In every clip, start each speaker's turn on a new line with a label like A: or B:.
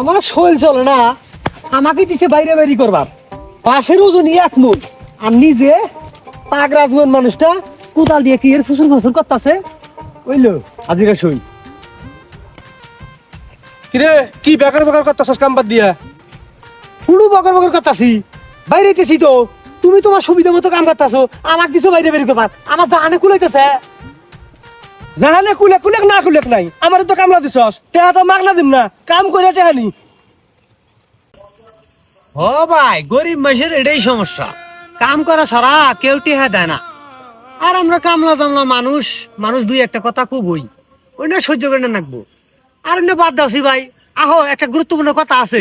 A: আমার শৈল চলে না আমাকে দিছে বাইরে বাইরে করবার। পাশের ওজনই এক মুঠ আর নিজে জুয়ান মানুষটা কোদাল দিয়ে কি এর ফুসুর ফুসুর করতেছে? ওইলো হাজিরা সই।
B: কিরে কি বেকার বেকার করতেছস কাম বাদ দিয়া?
A: পুরো বকর বকর করতাছি। বাইরে গেছি তো। তুমি তোমার সুবিধা মতো কাম করতেছো। আমার কিছু বাইরে বেরিয়ে করবার। আমার জাহানে কুলাইতেছে।
B: জাহানে কুলে কুলেক না কুলেক নাই। আমার তো কামলা দিছস। তেহা তো মাগনা দিম না। কাম করে টেহানি
A: ও ভাই গরিব মানুষের এটাই সমস্যা। কাম করা ছাড়া কেউ টেহা দেয় না। আর আমরা কামলা জামলা মানুষ মানুষ দুই একটা কথা খুব হই ওইটা সহ্য করে না নাকবো। আর ওইটা বাদ দাওছি ভাই। আহো একটা গুরুত্বপূর্ণ কথা আছে।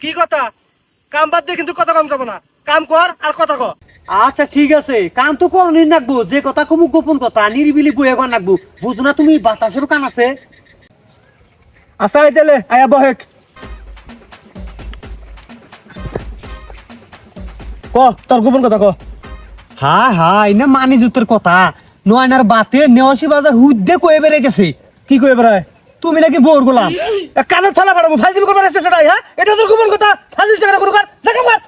B: কি কথা? কাম বাদ দিয়ে কিন্তু কথা কম যাব না। কাম কর আর কথা কর
A: আচ্ছা ঠিক আছে। কাম তো করনি নাকবো যে কথা খুব গোপন কথা নিরিবিলি বইয়া কর নাকবো। বুঝো না তুমি বাতাসেরও কান আছে?
B: আচ্ছা আইতেলে আয়া বহেক ক তোর গোপন কথা ক।
A: হ্যাঁ হ্যাঁ না মানি জুতের কথা? নয়নার বাতে নেওয়াশি বাজার হুদ্দে কয়ে বেড়ে গেছে।
B: কি কই বেড়ায়?
A: তুমি নাকি বোর গোলাম।
B: কানের থালা পাঠাবো ফাজিল করবার সেটাই হ্যাঁ এটা তোর গোপন কথা ফাজিল চাকরা কোনো কার দেখা মার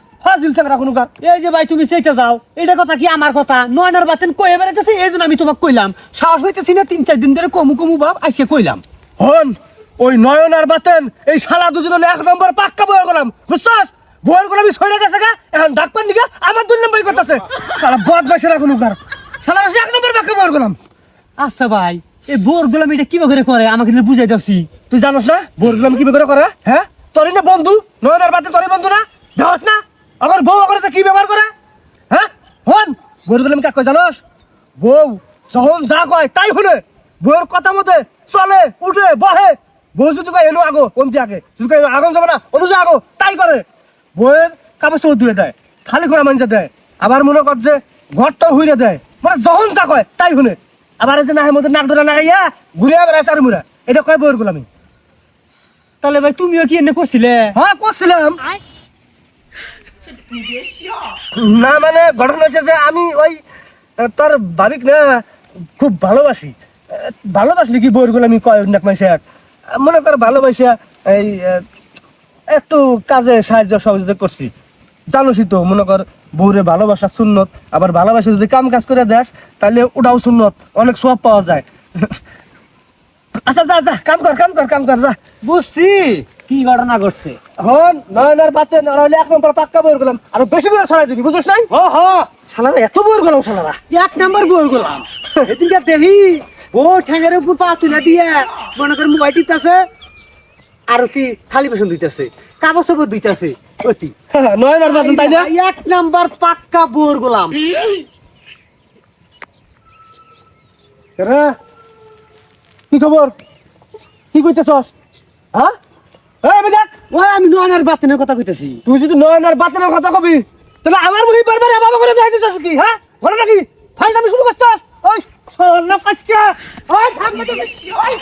B: ফাজিল কোনো কার
A: এই যে ভাই তুমি সেইটা যাও। এটা কথা কি আমার কথা? নয়নার বাতেন কয়ে বেড়াইতেছে এই জন্য আমি তোমাকে কইলাম। সাহস হইতেছি না তিন চার দিন ধরে কমু কমু ভাব আজকে কইলাম।
B: হন ওই নয়ন আর বাতেন এই শালা দুজনে এক নম্বর পাক্কা বয়ার করলাম বুঝছস? বয়ার করলাম সইরে গেছে গা এখন ডাক্তার নিগা আমার দুই নম্বর করতেছে। শালা বদ কার। শালা এক নম্বর পাক্কা বয়ার করলাম
A: আচ্ছা ভাই এই বোর গোলাম এটা কীভাবে করে করে? আমাকে বুঝাই দাওছি
B: তুই জানোস না বউর গুলাম কি করে করে? হ্যাঁ? তোরই না বন্ধু? নয়ন আর বাতেন তোরই বন্ধু না? দেখ না? আবার বউ করে কি ব্যবহার করে? হ্যাঁ? হন বউর গুলাম কাক কয় জানোস? বউ যখন যা কয় তাই শুনে বউয়ের কথা মতে চলে উঠে বহে। বউ যদি কয় এনো আগো কমতি আগে। যদি কয় আগুন যাবে না অনু আগো তাই করে। বউয়ের কাপড় চোপড় ধুয়ে দেয় খালি করে মানছে দেয়। আবার মনে কর যে ঘরটা হুইরে দেয়। মানে যখন যা কয় তাই শুনে আবার এই যে নাহের মধ্যে নাক ধরে লাগাইয়া ঘুরে বেড়ায় আর মুরা। এটা কয় বউয়ের গুলামি?
A: তাহলে ভাই তুমিও কি এনে করছিলে
B: হ্যাঁ করছিলাম না মানে ঘটনা হয়েছে যে আমি ওই তোর ভাবিক না খুব ভালোবাসি। ভালোবাসলি কি বইয়ের আমি কয় মাসে এক? মনে কর ভালোবাসা এই একটু কাজে সাহায্য সহযোগিতা করছি। জানোসই তো মনে কর বউরে ভালোবাসা সুন্নত আবার ভালোবাসা যদি কাম কাজ করে দেস তাহলে ওটাও সুন্নত অনেক সব পাওয়া যায়। আচ্ছা যা যা কাম কর কাম কর কাম কর যা।
A: বুঝছি। কি ঘটনা ঘটছে?
B: হন নয়নের বাতে নইলে এক নম্বর পাক্কা বইর গেলাম। আর বেশি করে ছড়াই দিবি বুঝছিস নাই?
A: হ হ
B: শালারা এত বইর গেলাম শালারা।
A: এক নাম্বার বই গোলাম। এদিনকে দেখি ও ঠ্যাঙের উপর পা তুলে দিয়ে মনে করে মোবাইল টিপতেছে আর অতি খালি বেসন দিতেছে কাগজ সাপড় দিতেছে অতি
B: নয়নের বাতেন তাই না?
A: এক নাম্বার পাক্কা বোর গোলাম।
B: কি খবর? কি কইতেছস? হ্যাঁ? আমি
A: নয়নার বাতেনের কথা কইতেছি।
B: তুই যদি নয়নার বাতেনের কথা কবি তাহলে আমার মুহি বারবার এভাবে করে যাই চাস কি হ্যাঁ? ঘরে নাকি ফাইজ আমি শুরু করছস? ওই সোনা পাঁচকা ওই থামবে ওই?